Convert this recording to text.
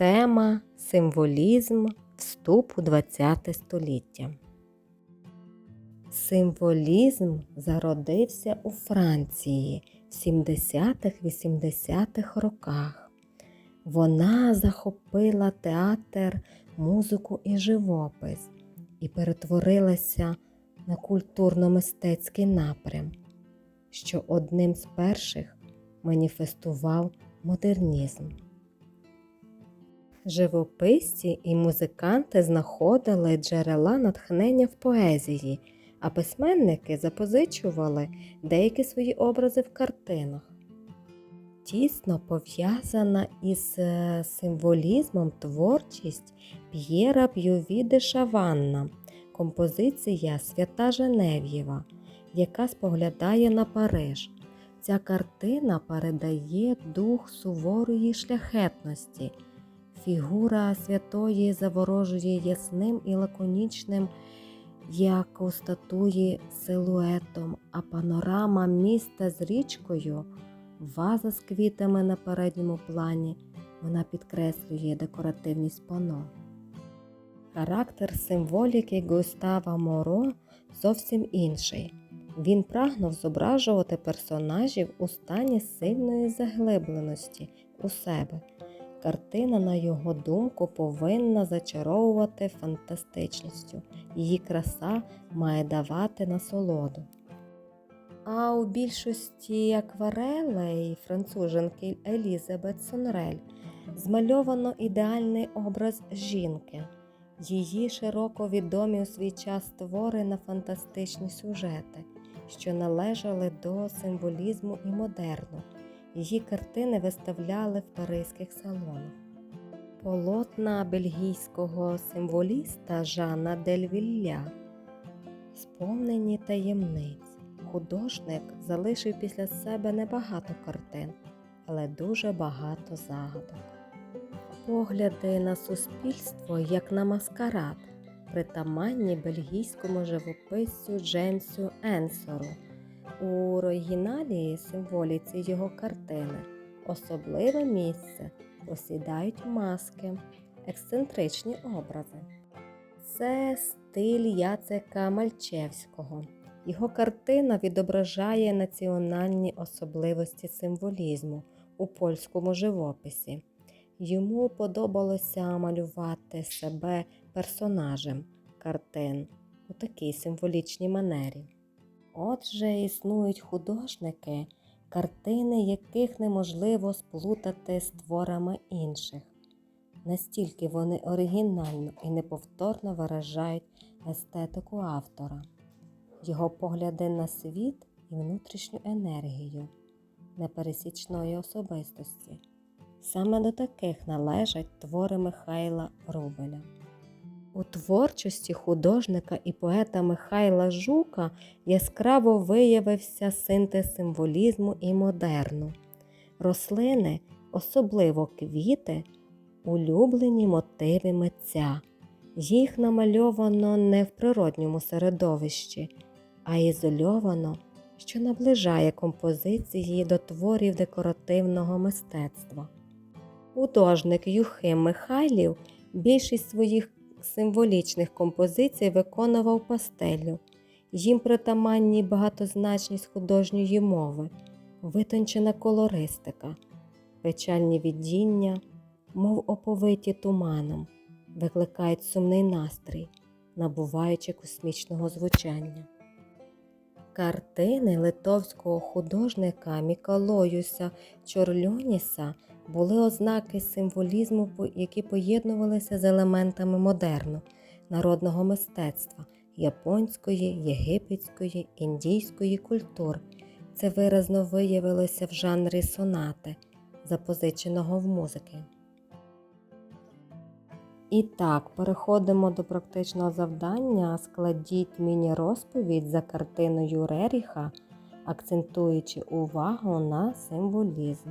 Тема символізм вступ у ХХ століття. Символізм зародився у Франції в 70-80-х роках. Вона захопила театр, музику і живопис і перетворилася на культурно-мистецький напрям, що одним з перших маніфестував модернізм. Живописці і музиканти знаходили джерела натхнення в поезії, а письменники запозичували деякі свої образи в картинах. Тісно пов'язана із е, символізмом творчість П'єра П'юві де Шаванна, композиція Свята Женев'єва, яка споглядає на Париж. Ця картина передає дух суворої шляхетності. Фігура святої заворожує ясним і лаконічним, як у статуї силуетом, а панорама міста з річкою, ваза з квітами на передньому плані, вона підкреслює декоративність пано. Характер символіки Густава Моро зовсім інший. Він прагнув зображувати персонажів у стані сильної заглибленості у себе. Картина, на його думку, повинна зачаровувати фантастичністю. Її краса має давати насолоду. А у більшості акварелей француженки Елізабет Сонрель змальовано ідеальний образ жінки. Її широко відомі у свій час твори на фантастичні сюжети, що належали до символізму і модерну. Її картини виставляли в паризьких салонах. Полотна бельгійського символіста Жана Дельвілля, сповнені таємниць. Художник залишив після себе небагато картин, але дуже багато загадок. Погляди на суспільство як на маскарад, притаманні бельгійському живописцю Джеймсу Енсору. У оригіналі символіці його картини особливе місце посідають маски, ексцентричні образи. Це стиль Яцека Мальчевського. Його картина відображає національні особливості символізму у польському живописі. Йому подобалося малювати себе персонажем картин у такій символічній манері. Отже, існують художники, картини яких неможливо сплутати з творами інших. Настільки вони оригінально і неповторно виражають естетику автора, його погляди на світ і внутрішню енергію непересічної особистості. Саме до таких належать твори Михайла Рубеля. У творчості художника і поета Михайла Жука яскраво виявився синтез символізму і модерну. Рослини, особливо квіти, улюблені мотиви митця. Їх намальовано не в природньому середовищі, а ізольовано, що наближає композиції до творів декоративного мистецтва. Художник Юхим Михайлів більшість своїх символічних композицій виконував пастелю. Їм притаманні багатозначність художньої мови, витончена колористика, печальні віддіння, мов оповиті туманом, викликають сумний настрій, набуваючи космічного звучання. Картини литовського художника Мікалоюса Чорльоніса були ознаки символізму, які поєднувалися з елементами модерну, народного мистецтва, японської, єгипетської, індійської культур. Це виразно виявилося в жанрі сонати, запозиченого в музики. І так, переходимо до практичного завдання. Складіть міні-розповідь за картиною Реріха, акцентуючи увагу на символізм.